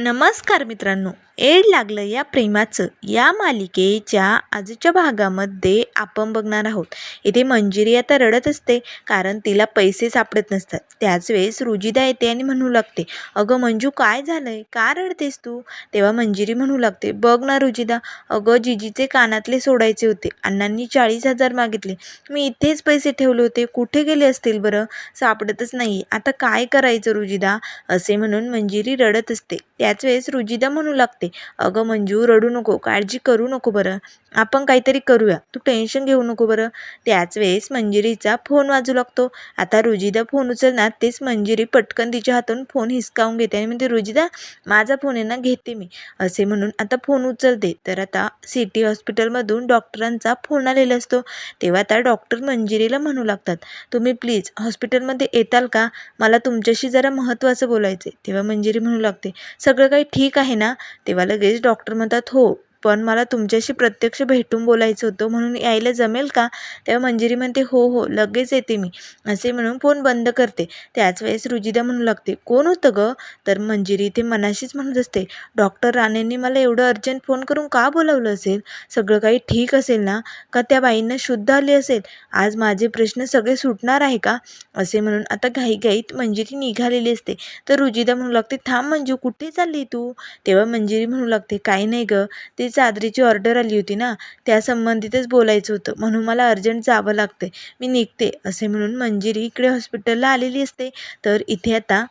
नमस्कार मित्रांनो एड लागलं या प्रेमाचं. या मालिकेच्या आजच्या भागामध्ये आपण बघणार आहोत. इथे मंजिरी आता रडत असते कारण तिला पैसे सापडत नसतात. त्याच वेळेस रुजिदा येते आणि म्हणू लागते अगं मंजू काय झालं आहे का रडतेस तू? तेव्हा मंजिरी म्हणू लागते बघ ना रुजिदा अगं जिजीचे कानातले सोडायचे होते. अण्णांनी चाळीस हजार मागितले. मी इथेच पैसे ठेवले होते. कुठे गेले असतील बरं? सापडतच नाही आता काय करायचं रुजिदा असे म्हणून मंजिरी रडत असते. त्या त्याच वेळेस रुजिदा म्हणू लागते अगं मंजू रडू नको काळजी करू नको बरं. आपण काहीतरी करूया. तू टेन्शन घेऊ नको बरं. त्याच वेळेस मंजिरीचा फोन वाजू लागतो. आता रुजिदा फोन उचलणार तेच मंजिरी पटकन तिच्या हातून फोन हिसकावून घेते आणि म्हणते रुजिदा माझा फोन आहे ना घेते मी. असे म्हणून आता फोन उचलते. तर आता सिटी हॉस्पिटलमधून डॉक्टरांचा फोन आलेला असतो. तेव्हा आता डॉक्टर मंजिरीला म्हणू लागतात तुम्ही प्लीज हॉस्पिटलमध्ये येताल का? मला तुमच्याशी जरा महत्त्वाचं बोलायचं आहे तेव्हा मंजिरी म्हणू लागते सगळं काही ठीक आहे ना? तेव्हा लगेच डॉक्टर म्हणतात हो. पण मला तुमच्याशी प्रत्यक्ष भेटून बोलायचं होतं म्हणून यायला जमेल का? तेव्हा मंजिरी म्हणते हो हो लगेच येते मी असे म्हणून फोन बंद करते. त्याच वेळेस रुजिदा म्हणू लागते कोण होतं गं? तर मंजिरी इथे मनाशीच म्हणत असते डॉक्टर राणेंनी मला एवढं अर्जंट फोन करून का बोलावलं असेल? सगळं काही ठीक असेल ना? का त्या बाईंना शुद्ध आली असेल? आज माझे प्रश्न सगळे सुटणार आहे का? असे म्हणून आता घाईघाईत मंजिरी निघालेली असते. तर रुजिदा म्हणू लागते थांब मंजू कुठे चालली तू? तेव्हा मंजिरी म्हणू लागते काही नाही गं ते चादरीची ऑर्डर आली होती ना त्या संबंधितच बोलायचं होतं. म्हणून मला अर्जंट जावं लागते मी निघते असे म्हणून मंजिरी इकडे हॉस्पिटलला आलेली असते. तर इथे आता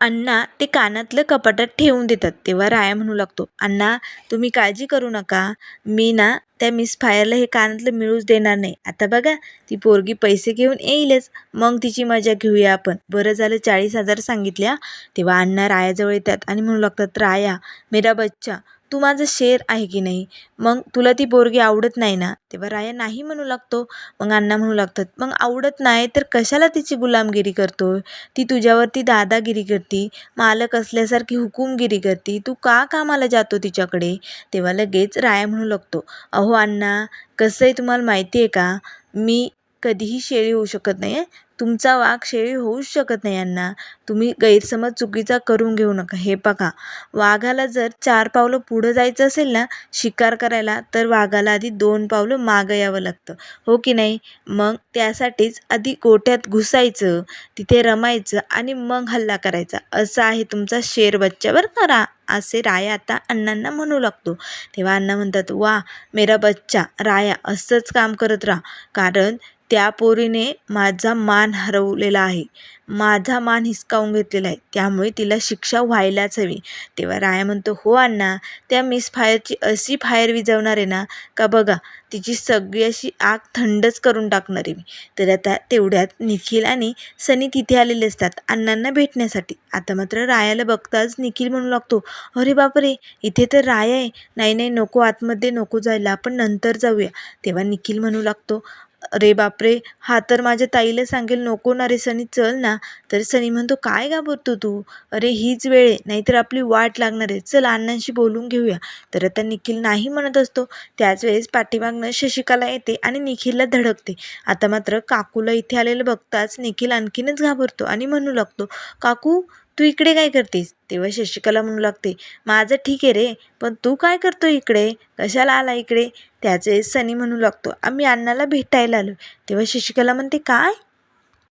अण्णा ते कानातलं कपाटात ठेवून देतात. तेव्हा राया म्हणू लागतो अण्णा तुम्ही काळजी करू नका. मी ना त्या मिस फायरला हे कानातलं मिळूच देणार नाही. आता बघा ती पोरगी पैसे घेऊन येईलच. मग तिची मजा घेऊया आपण. बरं झालं चाळीस हजार सांगितल्या. तेव्हा अण्णा रायाजवळ येतात आणि म्हणू लागतात राया मेरा बच्चा तू माझं शेर आहे की नाही? मग तुला ती पोरगी आवडत नाही ना? तेव्हा राया नाही म्हणू लागतो. मग अण्णा म्हणू लागतात मग आवडत नाही तर कशाला तिची गुलामगिरी करतो ती तुझ्यावरती दादागिरी करती मालक असल्यासारखी हुकूमगिरी करती. तू का कामाला जातो तिच्याकडे? तेव्हा लगेच राया म्हणू लागतो अहो अण्णा कसं आहे तुम्हाला माहिती आहे का? मी कधीही शेळी होऊ शकत नाही आहे तुमचा वाघ शेळी होऊच शकत नाही यांना तुम्ही गैरसमज चुकीचा करून घेऊ नका. हे बघा वाघाला जर चार पावलं पुढं जायचं असेल ना शिकार करायला तर वाघाला आधी दोन पावलं मागं यावं लागतं. हो की नाही? मग त्यासाठीच आधी गोट्यात घुसायचं तिथे रमायचं आणि मग हल्ला करायचा. असं आहे तुमचा शेर बच्च्यावर करा असे राया आता अण्णांना म्हणू लागतो. तेव्हा अण्णा म्हणतात वा मेरा बच्चा राया असंच काम करत राहा. कारण त्या पोरीने माझा मान हरवलेला आहे. माझा मान हिसकावून घेतलेला आहे. त्यामुळे तिला शिक्षा व्हायलाच हवी. तेव्हा राया म्हणतो हो अण्णा त्या मिस फायरची अशी फायर विझवणार आहे ना का बघा तिची सगळी अशी आग थंडच करून टाकणार आहे मी. तर आता तेवढ्यात निखिल आणि सनी तिथे आलेले असतात अण्णांना भेटण्यासाठी. आता मात्र रायाला बघताच निखिल म्हणू लागतो अरे बापरे इथे तर राया आहे. नाही नाही नको आतमध्ये नको जायला. आपण नंतर जाऊया. तेव्हा निखिल म्हणू लागतो अरे बापरे हा तर माझ्या ताईला सांगेल नको ना रे सनी चल ना. तर सनी म्हणतो काय घाबरतो तू? अरे हीच वेळ आहे नाहीतर आपली वाट लागणार आहे. चल अण्णांशी बोलून घेऊया. तर आता निखिल नाही म्हणत असतो. त्याच वेळेस पाठीमागनं शशिकाला येते आणि निखिलला धडकते. आता मात्र काकूला इथे आलेलं बघताच निखिल आणखीनच घाबरतो आणि म्हणू लागतो काकू तू इकडे काय करतेस? तेव्हा शशिकला म्हणू लागते माझं ठीक आहे रे पण तू काय करतो इकडे? कशाला आला इकडे? त्याचे सनी म्हणू लागतो आम्ही अण्णाला भेटायला आलो तेव्हा शशिकला म्हणते काय?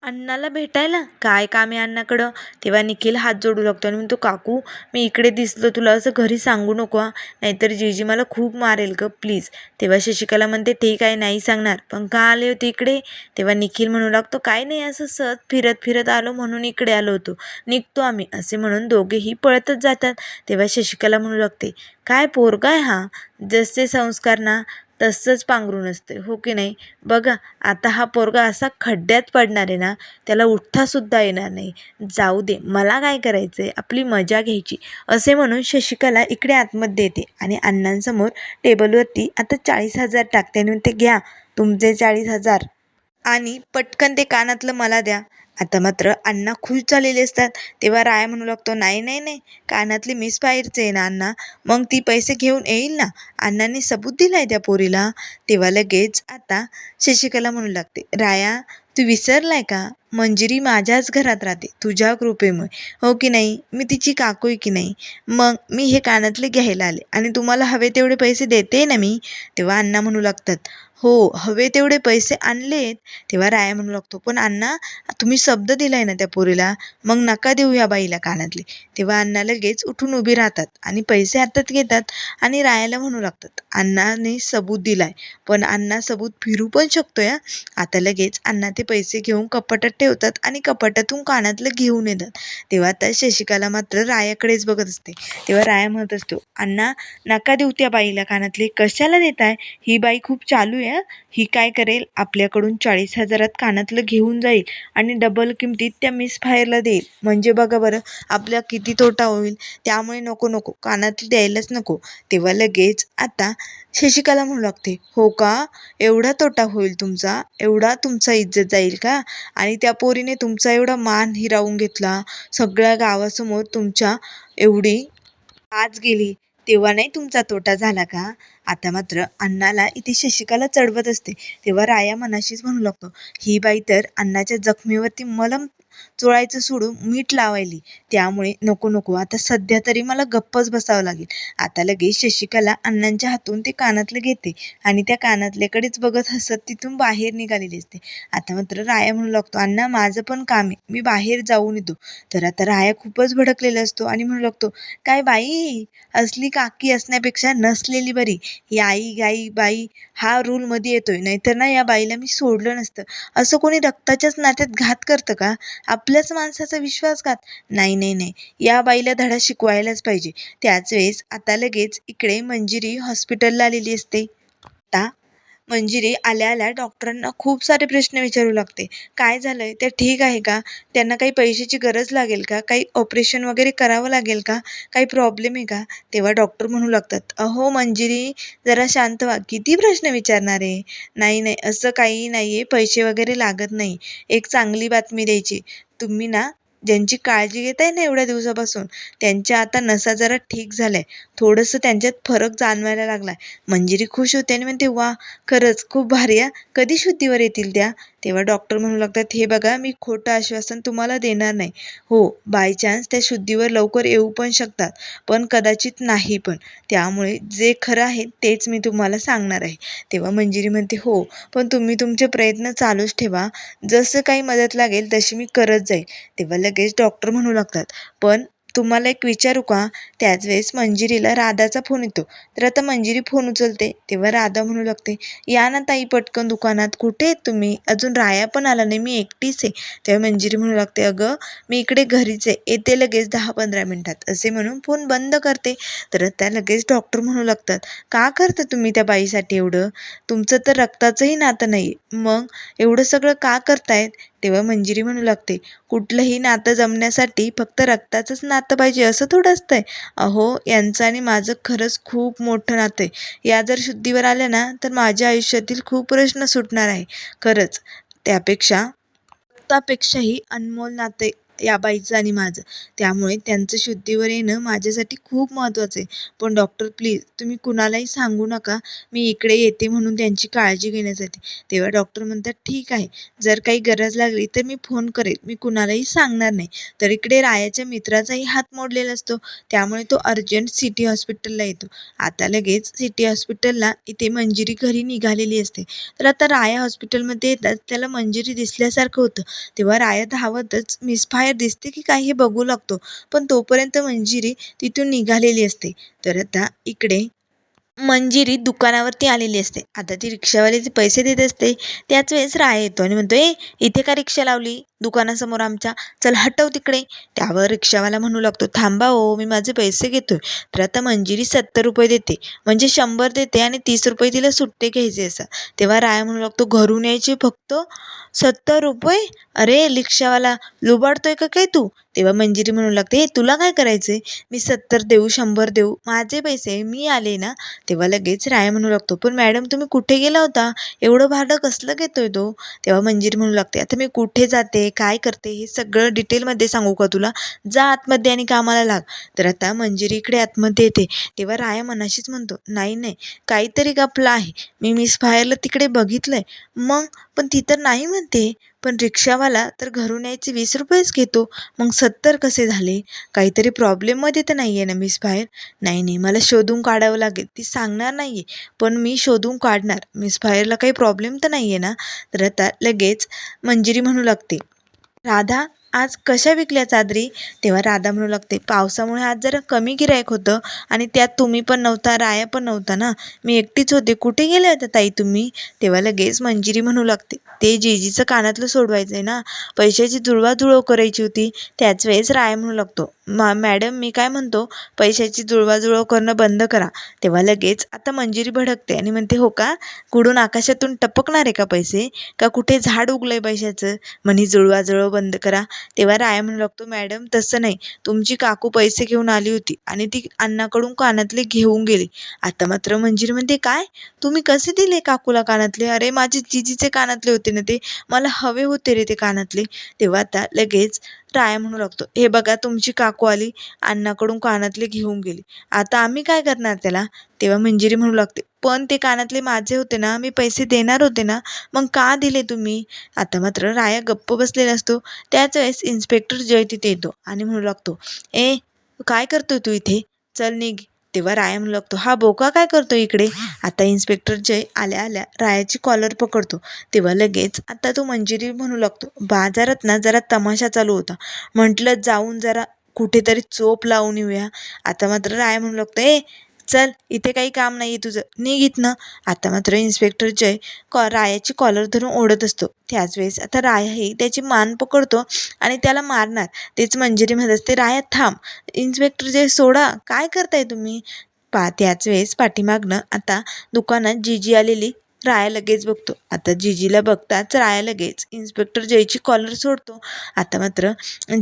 अण्णाला भेटायला? काय काम आहे अण्णाकडं तेव्हा निखिल हात जोडू लागतो आणि म्हणतो काकू मी इकडे दिसलो तुला असं घरी सांगू नको हा. नाहीतर जीजी मला खूप मारेल ग प्लीज. तेव्हा शशिकला म्हणते ठीक आहे नाही सांगणार. पण का आले होते इकडे? तेव्हा निखिल म्हणू लागतो काय नाही असं सहज फिरत फिरत आलो म्हणून इकडे आलो होतो. निघतो आम्ही असे म्हणून दोघेही पळतच जातात. तेव्हा शशिकला म्हणू लागते काय पोरगा आहे हा? जसे संस्कार ना तसंच पांघरून असते हो की नाही? बघा आता हा पोरगा असा खड्ड्यात पडणार आहे ना त्याला उठतासुद्धा येणार नाही. जाऊ दे मला काय करायचं आहे आपली मजा घ्यायची. असे म्हणून शशिकला इकडे आतमध्ये येते आणि अण्णांसमोर टेबलवरती आता चाळीस हजार टाकते आणि ते घ्या तुमचे चाळीस हजार. आणि पटकन ते कानातलं मला द्या. आता मात्र अण्णा खुश झालेले असतात. तेव्हा राया म्हणू लागतो नाही नाही नाही कानातली मिस बाहेरचे आहे ना अण्णा? मग ती पैसे घेऊन येईल ना? अण्णांनी सबूत दिला आहे त्या पोरीला. तेव्हा लगेच आता शशिकला म्हणू लागते राया तू विसरलाय का? मंजिरी माझ्याच घरात राहते तुझ्या कृपेमुळे. हो की नाही? मी तिची काकू आहे की नाही? मग मी हे कानातले घ्यायला आले आणि तुम्हाला हवे तेवढे पैसे देते ना मी? तेव्हा अण्णा म्हणू लागतात हो हवे तेवढे पैसे आणलेत तेव्हा राया म्हणू लागतो पण अण्णा तुम्ही शब्द दिलाय ना त्या पोरीला मग नका देऊ या बाईला कानातले. तेव्हा अण्णा लगेच उठून उभी राहतात आणि पैसे हातात घेतात आणि रायाला म्हणू लागतात अण्णाने सबूत दिलाय पण अण्णा सबूत फिरू पण शकतो या आता लगेच अण्णा ते पैसे घेऊन कपाटात ठेवतात आणि कपाटातून कानातलं घेऊन येतात. तेव्हा आता शशिकाला मात्र रायाकडेच बघत असते. तेव्हा राया म्हणत असतो अण्णा नका देऊ त्या बाईला कानातले कशाला देताय? ही बाई खूप चालू आहे हं. ही काय करेल? आपल्याकडून चाळीस हजारात कानातलं घेऊन जाईल आणि डबल किमतीत त्या मिस फायरला देईल. म्हणजे बघा बरं आपला किती तोटा होईल. त्यामुळे नको नको. कानातलं द्यायलाच नको. तेव्हा लगेच आता शशिकाला म्हणू लागते हो का? एवढा तोटा होईल तुमचा? एवढा तुमचा इज्जत जाईल का? आणि त्या पोरीने तुमचा एवढा मान हिरावून घेतला. सगळ्या गावासमोर तुमच्या एवढी आज गेली. तेव्हा नाही तुमचा तोटा झाला का? आता मात्र अण्णाला इथे शशिकाला चढवत असते. तेव्हा राया मनाशीच म्हणू लागतो ही बाई तर अण्णाच्या जखमेवरती मलम चोळायचं सोडून मीठ लावायली. त्यामुळे नको नको. आता सध्या तरी मला गप्पच बसावं लागेल. आता लगेच शशिकला अण्णांच्या हातून ते कानातलं घेते आणि त्या कानातल्याकडेच बघत हसत तिथून बाहेर निघालेली असते. आता मात्र राया म्हणू लागतो अण्णा माझं पण काम आहे. मी बाहेर जाऊन येतो. तर आता राया खूपच भडकलेला असतो आणि म्हणू लागतो काय बाई असली काकी असण्यापेक्षा नसलेली बरी. ही आई गाई बाई हा रूलमध्ये येतोय. नाहीतर ना या बाईला मी सोडलं नसतं. असं कोणी रक्ताच्याच नात्यात घात करतं का? आपल्याच माणसाचा विश्वासघात नाही नाही नाही. या बाईला धडा शिकवायलाच पाहिजे. त्याच वेळेस आता लगेच इकडे मंजिरी हॉस्पिटलला आलेली असते. आता मंजिरी आल्या आल्या डॉक्टरांना खूप सारे प्रश्न विचारू लागते. काय झालं आहे त्या ठीक आहे का? त्यांना काही पैशाची गरज लागेल का? काही ऑपरेशन वगैरे करावं लागेल का? काही प्रॉब्लेम आहे का? तेव्हा डॉक्टर म्हणू लागतात अहो मंजिरी जरा शांत व्हा. किती प्रश्न विचारणार आहे? नाही नाही असं काही नाही आहे पैसे वगैरे लागत नाही. एक चांगली बातमी द्यायची. तुम्ही ना ज्यांची काळजी घेताय ना एवढ्या दिवसापासून त्यांच्या आता नसा जरा ठीक झाल्या. थोडंसं त्यांच्यात फरक जाणवायला लागला मंजिरी खुश होते आणि म्हणते वा खरंच खूप भारी आहे कधी शुद्धीवर येतील त्या? तेव्हा डॉक्टर म्हणू लागतात हे बघा मी खोटं आश्वासन तुम्हाला देणार नाही. हो बाय चान्स त्या शुद्धीवर लवकर येऊ पण शकतात पण कदाचित नाही पण. त्यामुळे जे खरं आहे तेच मी तुम्हाला सांगणार आहे. तेव्हा मंजिरी म्हणते हो पण तुम्ही तुमचे प्रयत्न चालूच ठेवा. जसं काही मदत लागेल तशी मी करत जाईल. तेव्हा लगेच डॉक्टर म्हणू लागतात. पण तुम्हाला एक विचारू का? त्याच वेळेस मंजिरीला राधाचा फोन येतो. तर आता मंजिरी फोन उचलते तेव्हा राधा म्हणू लागते या ना ताई पटकन दुकानात कुठे आहेत तुम्ही? अजून राया पण आला नाही मी एकटीच आहे. तेव्हा मंजिरी म्हणू लागते अगं मी इकडे घरीच आहे येते लगेच दहा पंधरा मिनटात. असे म्हणून फोन बंद करते. तर त्या लगेच डॉक्टर म्हणू लागतात का करता तुम्ही त्या बाईसाठी एवढं? तुमचं तर रक्ताचंही नातं नाही. मग एवढं सगळं का करतायत? तेव्हा मंजिरी म्हणू लागते. कुठलंही नातं जमण्यासाठी फक्त रक्ताचंच नातं पाहिजे असं थोडं आहे अहो यांचं आणि माझं खरंच खूप मोठं नातं आहे. या जर शुद्धीवर आल्या ना तर माझ्या आयुष्यातील खूप प्रश्न सुटणार आहे. खरंच त्यापेक्षा रक्तापेक्षाही अनमोल नाते या बाईचं आणि माझं. त्यामुळे त्यांचं शुद्धीवर येणं माझ्यासाठी खूप महत्त्वाचं आहे. पण डॉक्टर प्लीज तुम्ही कुणालाही सांगू नका. मी इकडे येते म्हणून त्यांची काळजी घेण्यासाठी. तेव्हा डॉक्टर म्हणतात ठीक आहे. जर काही गरज लागली तर मी फोन करेल. मी कुणालाही सांगणार नाही. तर इकडे रायाच्या मित्राचाही हात मोडलेला असतो. त्यामुळे तो अर्जंट सिटी हॉस्पिटलला येतो. आता लगेच सिटी हॉस्पिटलला इथे मंजिरी घरी निघालेली असते. तर आता राया हॉस्पिटलमध्ये येतात. त्याला मंजिरी दिसल्यासारखं होतं. तेव्हा राया धावतच बाहेर दिसते की काय हे बघू लागतो. पण तोपर्यंत मंजिरी तिथून निघालेली असते. तर आता इकडे मंजिरी दुकानावरती आलेली असते. आता ती रिक्षावाल्याचे पैसे देत असते. त्याच वेळेस राय येतो आणि म्हणतो ए इथे का रिक्षा लावली? दुकानासमोर आमच्या चल हटव तिकडे. त्यावर रिक्षावाला म्हणू लागतो थांबा हो मी माझे पैसे घेतोय तर आता मंजिरी सत्तर रुपये देते म्हणजे शंभर देते आणि तीस रुपये तिला सुट्टे घ्यायचे असं. तेव्हा राया म्हणू लागतो घरून यायचे फक्त सत्तर रुपये? अरे रिक्षावाला लुबाडतोय का काय तू? तेव्हा मंजिरी म्हणू लागते हे तुला काय करायचंय? मी सत्तर देऊ शंभर देऊ माझे पैसे मी आले ना? तेव्हा लगेच राया म्हणू लागतो पण मॅडम तुम्ही कुठे गेला होता? एवढं भाडं कसलं घेतोय तो? तेव्हा मंजिरी म्हणू लागते आता मी कुठे जाते? काय करते हे सगळं डिटेलमध्ये सांगू का तुला? जा आतमध्ये आणि कामाला लाग. तर आता मंजिरी इकडे आतमध्ये येते. तेव्हा राया मनाशीच म्हणतो नाही नाही काहीतरी गपला आहे मी मिस फायरला तिकडे बघितलंय. मग? पण ती तर नाही म्हणते. पण रिक्षावाला तर घरून यायचे वीस रुपयेच घेतो. मग सत्तर कसे झाले? काहीतरी प्रॉब्लेममध्ये तर नाही आहे ना मिस फायर नाही नाही मला शोधून काढावं लागेल. ती सांगणार नाही आहे पण मी शोधून काढणार. मिस फायरला काही प्रॉब्लेम तर नाही आहे ना? तर आता लगेच मंजिरी म्हणू लागते. राधा आज कशा विकल्या चादरी? तेव्हा राधा म्हणू लागते पावसामुळे आज जरा कमी गिरायक होतं आणि त्यात तुम्ही पण नव्हता राया पण नव्हता ना? मी एकटीच होते कुठे गेल्या होत्या ताई तुम्ही? तेव्हा लगेच मंजिरी म्हणू लागते ते जेजीचं कानातलं सोडवायचं आहे ना? पैशाची जुळवाजुळव करायची होती त्याच वेळेस राया म्हणू लागतो मा मॅडम मी काय म्हणतो पैशाची जुळवाजुळव करणं बंद करा. तेव्हा लगेच आता मंजिरी भडकते. आणि म्हणते हो का? कुठून आकाशातून टपकणार आहे का पैसे? का कुठे झाड उगलं आहे पैशाचं? म्हणे जुळवाजुळव बंद करा. तेव्हा राया म्हणू लागतो मॅडम तसं नाही. तुमची काकू पैसे घेऊन आली होती आणि ती अण्णाकडून कानातले घेऊन गेली. आता मात्र मंजिरी म्हणते काय? तुम्ही कसे दिले काकूला कानातले? अरे माझे जिजीचे कानातले होते ना ते. मला हवे होते रे ते कानातले. तेव्हा आता लगेच राया म्हणू लागतो. हे बघा तुमची काकू आली अण्णाकडून कानातले घेऊन गेली. आता आम्ही काय करणार त्याला? तेव्हा मंजिरी म्हणू लागते. पण ते कानातले माझे होते ना मी पैसे देणार होते ना मग का दिले तुम्ही? आता मात्र राया गप्प बसलेला असतो. त्याच वेळेस इन्स्पेक्टर जय तिथे येतो आणि म्हणू लागतो ए काय करतोय तू इथे? चल निघ. तेव्हा राया म्हणू लागतो हा बोका काय करतो इकडे? आता इन्स्पेक्टर जय आल्या आल्या रायाची कॉलर पकडतो. तेव्हा लगेच आता तो मंजिरी म्हणू लागतो बाजारात ना जरा तमाशा चालू होता. म्हटलं जाऊन जरा कुठेतरी चोप लावून येऊया. आता मात्र राया म्हणू लागतो ए चल इथे काही काम नाही आहे तुझं. निघ इथनं. आता मात्र इन्स्पेक्टर जय कॉ रायाची कॉलर धरून ओढत असतो. त्याच वेळेस आता रायाही त्याची मान पकडतो आणि त्याला मारणार. तेच मंजिरी म्हणत असते राया थांब. इन्स्पेक्टर जय सोडा. काय करताय तुम्ही? पा त्याच वेळेस पाठीमागनं आता दुकानात जी जी आलेली राया लगेच बघतो. आता जीजीला बघताच राया लगेच. इन्स्पेक्टर जयची कॉलर सोडतो. आता मात्र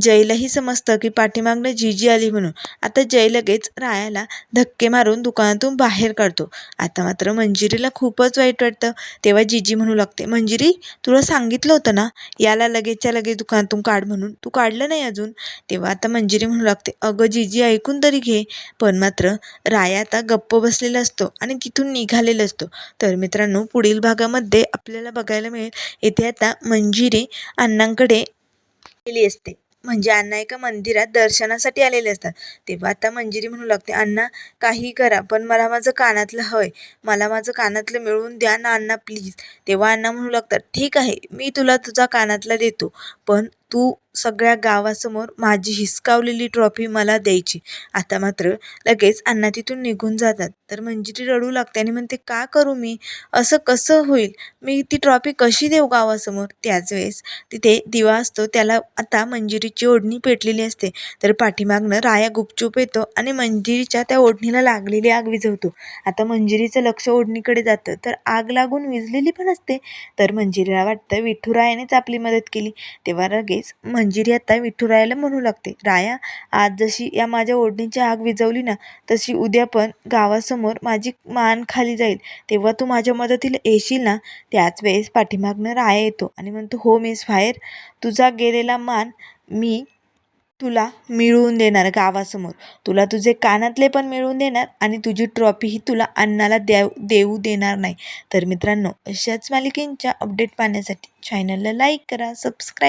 जयलाही समजतं की पाठीमागनं जीजी आली म्हणून. आता जय लगेच रायाला धक्के मारून दुकानातून बाहेर काढतो. आता मात्र मंजिरीला खूपच वाईट वाटतं. तेव्हा जीजी म्हणू लागते मंजिरी तुला सांगितलं होतं ना? याला लगेचच्या लगेच दुकानातून काढ म्हणून. तू काढलं नाही अजून. तेव्हा आता मंजिरी म्हणू लागते अगं जिजी ऐकून तरी घे. पण मात्र राया आता गप्प बसलेला असतो आणि तिथून निघालेला असतो. तर मित्रांनो पुढील भागामध्ये आपल्याला बघायला मिळेल. येथे आता मंजिरी अण्णांकडे गेली असते. म्हणजे अण्णा एका मंदिरात दर्शनासाठी आलेले असतात. तेव्हा आता मंजिरी म्हणू लागते अण्णा काही करा पण मला माझं कानातलं हवंय. मला माझं कानातलं मिळवून द्या ना अण्णा प्लीज. तेव्हा अण्णा म्हणू लागतात ठीक आहे मी तुला तुझा कानातला देतो पण तू सगळ्या गावासमोर माझी हिसकावलेली ट्रॉफी मला द्यायची. आता मात्र लगेच अण्णा तिथून निघून जातात. तर मंजिरी रडू लागते आणि म्हणते का करू मी? असं कसं होईल? मी ती ट्रॉफी कशी देऊ गावासमोर? त्याच वेळेस तिथे दिवा असतो. त्याला आता मंजिरीची ओढणी पेटलेली असते. तर पाठीमागनं राया गुपचूप येतो आणि मंजिरीच्या त्या ओढणीला लागलेली आग विझवतो. आता मंजिरीचं लक्ष ओढणीकडे जातं. तर आग लागून विझलेली पण असते. तर मंजिरीला वाटतं विठुरायानेच आपली मदत केली. तेव्हा लगेच मंजिरी आता विठुरायाला म्हणू लागते राया आज जशी या माझ्या ओढणीची आग विझवली ना तशी उद्या पण गावासमोर माझी मान खाली जाईल. तेव्हा तू माझ्या मदतीला येशील ना? त्याच वेळेस पाठीमागनं राया येतो आणि म्हणतो हो मिस फायर तुझा गेलेला मान मी तुला मिळवून देणार गावासमोर. तुला तुझे कानातले पण मिळवून देणार आणि तुझी ट्रॉफीही तुला अन्नाला देव देऊ देणार नाही. तर मित्रांनो अशाच मालिकेंच्या अपडेट पाहण्यासाठी चॅनलला लाईक करा सबस्क्राईब